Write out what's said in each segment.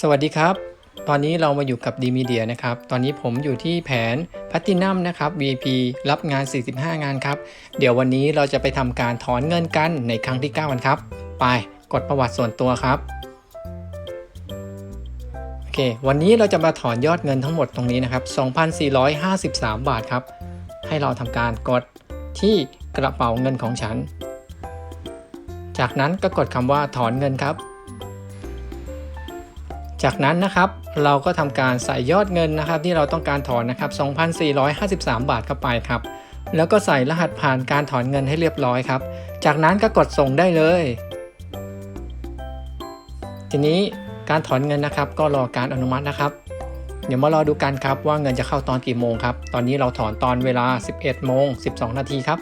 สวัสดีครับ ตอนนี้เรามาอยู่กับดีมีเดียนะครับ ตอนนี้ผมอยู่ที่แผนพัตินัมนะครับ VP รับงาน 45 งานครับ เดี๋ยววันนี้เราจะไปทำการถอนเงินกันในครั้งที่ 9 กันครับ ไปกดประวัติส่วนตัวครับโอเค วันนี้เราจะมาถอนยอดเงินทั้งหมดตรงนี้นะครับ 2,453 บาทครับ ให้เราทำการกดที่กระเป๋าเงินของฉัน จากนั้นก็กดคำว่าถอนเงินครับ จากนั้นนะครับเราก็ทำการใส่ยอดเงินนะครับ ที่เราต้องการถอนนะครับ 2,453 บาทเข้าไปครับ แล้วก็ใส่รหัสผ่านการถอนเงินให้เรียบร้อยครับ จากนั้นก็กดส่งได้เลย ทีนี้การถอนเงินนะครับ ก็รอการอนุมัตินะครับ เดี๋ยวมารอดูกันครับว่าเงินจะเข้าตอนกี่โมงครับ ตอนนี้เราถอนตอนเวลา 11โมง12 นาทีครับ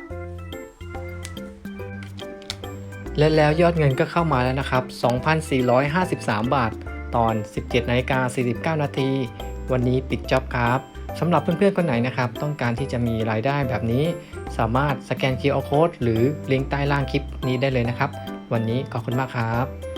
และแล้วยอดเงินก็เข้ามาแล้วนะครับ 2,453 บาท ตอน 17นาฬิกา49 นาที วันนี้ปิดจ็อบครับสำหรับเพื่อนๆคนไหนนะครับ ต้องการที่จะมีรายได้แบบนี้ สามารถสแกน QR Code หรือลิงก์ใต้ล่างคลิปนี้ได้เลยนะครับ วันนี้ขอบคุณมากครับ